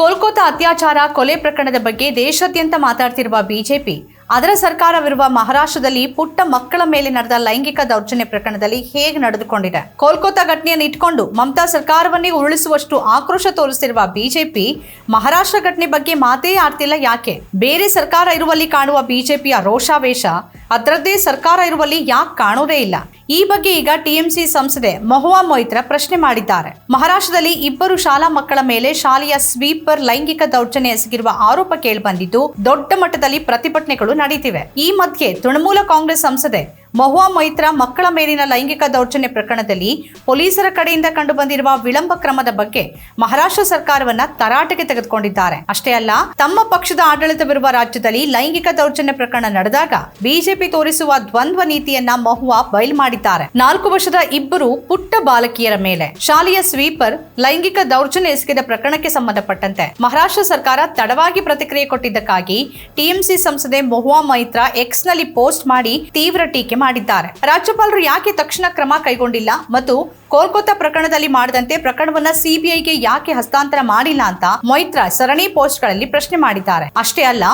ಕೋಲ್ಕತ್ತಾ ಅತ್ಯಾಚಾರ, ಕೊಲೆ ಪ್ರಕರಣದ ಬಗ್ಗೆ ದೇಶಾದ್ಯಂತ ಮಾತಾಡ್ತಿರುವ ಬಿಜೆಪಿ, ಅದರ ಸರ್ಕಾರವಿರುವ ಮಹಾರಾಷ್ಟ್ರದಲ್ಲಿ ಪುಟ್ಟ ಮಕ್ಕಳ ಮೇಲೆ ನಡೆದ ಲೈಂಗಿಕ ದೌರ್ಜನ್ಯ ಪ್ರಕರಣದಲ್ಲಿ ಹೇಗೆ ನಡೆದುಕೊಂಡಿದೆ? ಕೋಲ್ಕತ್ತಾ ಘಟನೆಯನ್ನು ಇಟ್ಕೊಂಡು ಮಮತಾ ಸರ್ಕಾರವನ್ನೇ ಉರುಳಿಸುವಷ್ಟು ಆಕ್ರೋಶ ತೋರಿಸಿರುವ ಬಿಜೆಪಿ, ಮಹಾರಾಷ್ಟ್ರ ಘಟನೆ ಬಗ್ಗೆ ಮಾತೇ ಆಡ್ತಿಲ್ಲ ಯಾಕೆ? ಬೇರೆ ಸರ್ಕಾರ ಇರುವಲ್ಲಿ ಕಾಣುವ ಬಿಜೆಪಿಯ ರೋಷಾವೇಶ ಅದರದ್ದೇ ಸರ್ಕಾರ ಇರುವಲ್ಲಿ ಯಾಕೆ ಕಾಣೋದೇ ಇಲ್ಲ. ಈ ಬಗ್ಗೆ ಈಗ ಟಿಎಂಸಿ ಸಂಸದೆ ಮಹುವಾ ಮೊಯ್ತ್ರ ಪ್ರಶ್ನೆ ಮಾಡಿದ್ದಾರೆ. ಮಹಾರಾಷ್ಟ್ರದಲ್ಲಿ ಇಬ್ಬರು ಶಾಲಾ ಮಕ್ಕಳ ಮೇಲೆ ಶಾಲೆಯ ಸ್ವೀಪರ್ ಲೈಂಗಿಕ ದೌರ್ಜನ್ಯ ಎಸಗಿರುವ ಆರೋಪ ಕೇಳಿಬಂದಿದ್ದು ದೊಡ್ಡ ಮಟ್ಟದಲ್ಲಿ ಪ್ರತಿಭಟನೆಗಳು ನಡೆಯುತ್ತಿವೆ ಈ ಮಧ್ಯೆ ತೃಣಮೂಲ ಕಾಂಗ್ರೆಸ್ ಸಂಸದೆ ಮಹುವಾ ಮೈತ್ರಾ ಮಕ್ಕಳ ಮೇಲಿನ ಲೈಂಗಿಕ ದೌರ್ಜನ್ಯ ಪ್ರಕರಣದಲ್ಲಿ ಪೊಲೀಸರ ಕಡೆಯಿಂದ ಕಂಡುಬಂದಿರುವ ವಿಳಂಬ ಕ್ರಮದ ಬಗ್ಗೆ ಮಹಾರಾಷ್ಟ್ರ ಸರ್ಕಾರವನ್ನ ತರಾಟೆಗೆ ತೆಗೆದುಕೊಂಡಿದ್ದಾರೆ. ಅಷ್ಟೇ ಅಲ್ಲ, ತಮ್ಮ ಪಕ್ಷದ ಆಡಳಿತವಿರುವ ರಾಜ್ಯದಲ್ಲಿ ಲೈಂಗಿಕ ದೌರ್ಜನ್ಯ ಪ್ರಕರಣ ನಡೆದಾಗ ಬಿಜೆಪಿ ತೋರಿಸುವ ದ್ವಂದ್ವ ನೀತಿಯನ್ನ ಮಹುವಾ ಬಯಲು ಮಾಡಿದ್ದಾರೆ. ನಾಲ್ಕು ವರ್ಷದ ಇಬ್ಬರು ಪುಟ್ಟ ಬಾಲಕಿಯರ ಮೇಲೆ ಶಾಲೆಯ ಸ್ವೀಪರ್ ಲೈಂಗಿಕ ದೌರ್ಜನ್ಯ ಎಸಗಿದ ಪ್ರಕರಣಕ್ಕೆ ಸಂಬಂಧಪಟ್ಟಂತೆ ಮಹಾರಾಷ್ಟ್ರ ಸರ್ಕಾರ ತಡವಾಗಿ ಪ್ರತಿಕ್ರಿಯೆ ಕೊಟ್ಟಿದ್ದಕ್ಕಾಗಿ ಟಿಎಂಸಿ ಸಂಸದೆ ಮಹುವಾ ಮೈತ್ರ ಎಕ್ಸ್ನಲ್ಲಿ ಪೋಸ್ಟ್ ಮಾಡಿ ತೀವ್ರ ಟೀಕೆ ಮಾಡಿದ್ದಾರೆ. ರಾಜ್ಯಪಾಲರು ಯಾಕೆ ತಕ್ಷಣ ಕ್ರಮ ಕೈಗೊಂಡಿಲ್ಲ ಮತ್ತು ಕೋಲ್ಕತ್ತಾ ಪ್ರಕರಣದಲ್ಲಿ ಮಾಡಿದಂತೆ ಪ್ರಕರಣವನ್ನ ಸಿಬಿಐಗೆ ಯಾಕೆ ಹಸ್ತಾಂತರ ಮಾಡಿಲ್ಲ ಅಂತ ಮೊಯ್ತ್ರಾ ಸರಣಿ ಪೋಸ್ಟ್ಗಳಲ್ಲಿ ಪ್ರಶ್ನೆ ಮಾಡಿದ್ದಾರೆ. ಅಷ್ಟೇ ಅಲ್ಲ,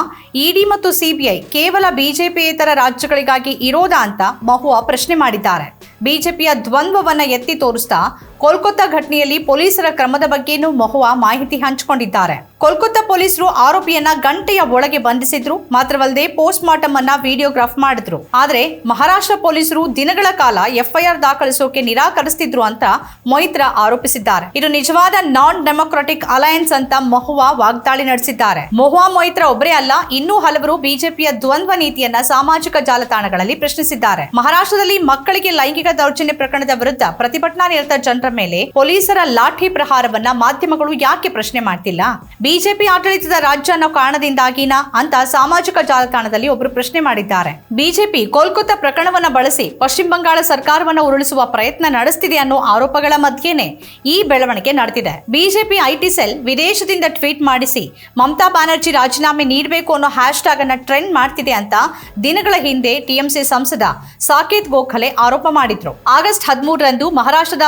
ಇಡಿ ಮತ್ತು ಸಿಬಿಐ ಕೇವಲ ಬಿಜೆಪಿಯೇತರ ರಾಜ್ಯಗಳಿಗಾಗಿ ಇರೋದಾ ಅಂತ ಮಹುವಾ ಪ್ರಶ್ನೆ ಮಾಡಿದ್ದಾರೆ. ಬಿಜೆಪಿಯ ದ್ವಂದ್ವವನ್ನ ಎತ್ತಿ ತೋರಿಸ್ತಾ ಕೋಲ್ಕತ್ತಾ ಘಟನೆಯಲ್ಲಿ ಪೊಲೀಸರ ಕ್ರಮದ ಬಗ್ಗೆನೂ ಮಹುವಾ ಮಾಹಿತಿ ಹಂಚಿಕೊಂಡಿದ್ದಾರೆ. ಕೋಲ್ಕತ್ತಾ ಪೊಲೀಸರು ಆರೋಪಿಯನ್ನ ಗಂಟೆಯ ಒಳಗೆ ಬಂಧಿಸಿದ್ರು. ಮಾತ್ರವಲ್ಲದೆ ಪೋಸ್ಟ್ ಮಾರ್ಟಮ್ ಅನ್ನ ವಿಡಿಯೋಗ್ರಾಫ್ ಮಾಡಿದ್ರು. ಆದ್ರೆ ಮಹಾರಾಷ್ಟ್ರ ಪೊಲೀಸರು ದಿನಗಳ ಕಾಲ ಎಫ್ಐಆರ್ ದಾಖಲಿಸೋಕೆ ನಿರಾಕರಿಸುತ್ತಿದ್ರು ಅಂತ ಮೊಯಿತ್ರಾ ಆರೋಪಿಸಿದ್ದಾರೆ. ಇದು ನಿಜವಾದ ನಾನ್ ಡೆಮೊಕ್ರಾಟಿಕ್ ಅಲಯನ್ಸ್ ಅಂತ ಮಹುವಾ ವಾಗ್ದಾಳಿ ನಡೆಸಿದ್ದಾರೆ. ಮೊಹುವಾ ಮೊಯಿತ್ರಾ ಒಬ್ಬರೇ ಅಲ್ಲ, ಇನ್ನೂ ಹಲವರು ಬಿಜೆಪಿಯ ದ್ವಂದ್ವ ನೀತಿಯನ್ನ ಸಾಮಾಜಿಕ ಜಾಲತಾಣಗಳಲ್ಲಿ ಪ್ರಶ್ನಿಸಿದ್ದಾರೆ. ಮಹಾರಾಷ್ಟ್ರದಲ್ಲಿ ಮಕ್ಕಳಿಗೆ ಲೈಂಗಿಕ ದೌರ್ಜನ್ಯ ಪ್ರಕರಣದ ವಿರುದ್ಧ ಪ್ರತಿಭಟನಾ ನಿರತ ಜನರ ಮೇಲೆ ಪೊಲೀಸರ ಲಾಠಿ ಪ್ರಹಾರವನ್ನ ಮಾಧ್ಯಮಗಳು ಯಾಕೆ ಪ್ರಶ್ನೆ ಮಾಡ್ತಿಲ್ಲ? ಬಿಜೆಪಿ ಆಡಳಿತದ ರಾಜ್ಯ ಅನ್ನೋ ಕಾರಣದಿಂದಾಗಿನ ಅಂತ ಸಾಮಾಜಿಕ ಜಾಲತಾಣದಲ್ಲಿ ಒಬ್ಬರು ಪ್ರಶ್ನೆ ಮಾಡಿದ್ದಾರೆ. ಬಿಜೆಪಿ ಕೋಲ್ಕತ್ತಾ ಪ್ರಕರಣವನ್ನ ಬಳಸಿ ಪಶ್ಚಿಮ ಬಂಗಾಳ ಸರ್ಕಾರವನ್ನ ಉರುಳಿಸುವ ಪ್ರಯತ್ನ ನಡೆಸ್ತಿದೆ ಅನ್ನೋ ಆರೋಪಗಳ ಮಧ್ಯೆನೆ ಈ ಬೆಳವಣಿಗೆ ನಡೆದಿದೆ. ಬಿಜೆಪಿ ಐಟಿ ಸೆಲ್ ವಿದೇಶದಿಂದ ಟ್ವೀಟ್ ಮಾಡಿಸಿ, ಮಮತಾ ಬ್ಯಾನರ್ಜಿ ರಾಜೀನಾಮೆ ನೀಡಬೇಕು ಅನ್ನೋ ಹ್ಯಾಶ್ ಟ್ಯಾಗ್ ಅನ್ನ ಟ್ರೆಂಡ್ ಮಾಡ್ತಿದೆ ಅಂತ ದಿನಗಳ ಹಿಂದೆ ಟಿಎಂಸಿ ಸಂಸದ ಸಾಕೇತ್ ಗೋಖಲೆ ಆರೋಪ ಮಾಡಿದ್ರು. ಆಗಸ್ಟ್ ಹದಿಮೂರರಂದು ಮಹಾರಾಷ್ಟ್ರದ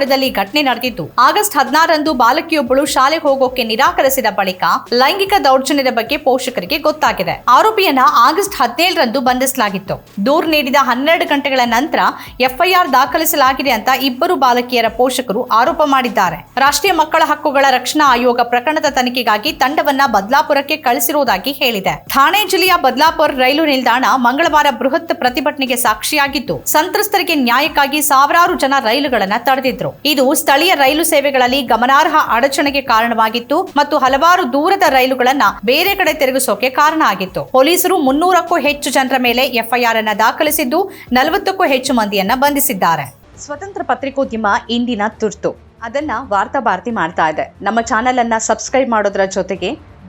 ಬದಲಾಪುರದಲ್ಲಿ ಘಟನೆ ನಡೆದಿತ್ತು ಆಗಸ್ಟ್ ಹದಿನಾರರಂದು ಬಾಲಕಿಯೊಬ್ಬಳು ಶಾಲೆಗೆ ಹೋಗೋಕೆ ನಿರಾಕರಿಸಿದ ಬಳಿಕ ಲೈಂಗಿಕ ದೌರ್ಜನ್ಯದ ಬಗ್ಗೆ ಪೋಷಕರಿಗೆ ಗೊತ್ತಾಗಿದೆ. ಆರೋಪಿಯನ್ನ ಆಗಸ್ಟ್ ಹದಿನೇಳರಂದು ಬಂಧಿಸಲಾಗಿತ್ತು. ದೂರು ನೀಡಿದ ಹನ್ನೆರಡು ಗಂಟೆಗಳ ನಂತರ ಎಫ್ಐಆರ್ ದಾಖಲಿಸಲಾಗಿದೆ ಅಂತ ಇಬ್ಬರು ಬಾಲಕಿಯರ ಪೋಷಕರು ಆರೋಪ ಮಾಡಿದ್ದಾರೆ. ರಾಷ್ಟ್ರೀಯ ಮಕ್ಕಳ ಹಕ್ಕುಗಳ ರಕ್ಷಣಾ ಆಯೋಗ ಪ್ರಕರಣದ ತನಿಖೆಗಾಗಿ ತಂಡವನ್ನ ಬದಲಾಪುರಕ್ಕೆ ಕಳಿಸಿರುವುದಾಗಿ ಹೇಳಿದೆ. ಥಾಣೆ ಜಿಲ್ಲೆಯ ಬದ್ಲಾಪುರ ರೈಲು ನಿಲ್ದಾಣ ಮಂಗಳವಾರ ಬೃಹತ್ ಪ್ರತಿಭಟನೆಗೆ ಸಾಕ್ಷಿಯಾಗಿದ್ದು ಸಂತ್ರಸ್ತರಿಗೆ ನ್ಯಾಯಕ್ಕಾಗಿ ಸಾವಿರಾರು ಜನ ರೈಲುಗಳನ್ನ ತಡೆದಿದ್ರು. ಇದು ಸ್ಥಳೀಯ ರೈಲು ಸೇವೆಗಳಲ್ಲಿ ಗಮನಾರ್ಹ ಅಡಚಣೆಗೆ ಕಾರಣವಾಗಿತ್ತು ಮತ್ತು ಹಲವಾರು ದೂರದ ರೈಲುಗಳನ್ನ ಬೇರೆ ಕಡೆ ತಿರುಗಿಸೋಕೆ ಕಾರಣ ಆಗಿತ್ತು. ಪೊಲೀಸರು ಮುನ್ನೂರಕ್ಕೂ ಹೆಚ್ಚು ಜನರ ಮೇಲೆ ಎಫ್ಐಆರ್ ಅನ್ನ ದಾಖಲಿಸಿದ್ದು ನಲವತ್ತಕ್ಕೂ ಹೆಚ್ಚು ಮಂದಿಯನ್ನ ಬಂಧಿಸಿದ್ದಾರೆ. ಸ್ವತಂತ್ರ ಪತ್ರಿಕೋದ್ಯಮ ಇಂದಿನ ತುರ್ತು. ಅದನ್ನ ವಾರ್ತಾ ಭಾರತಿ ಮಾಡ್ತಾ ಇದೆ. ನಮ್ಮ ಚಾನೆಲ್ ಅನ್ನ ಸಬ್ಸ್ಕ್ರೈಬ್ ಮಾಡೋದ್ರ ಜೊತೆಗೆ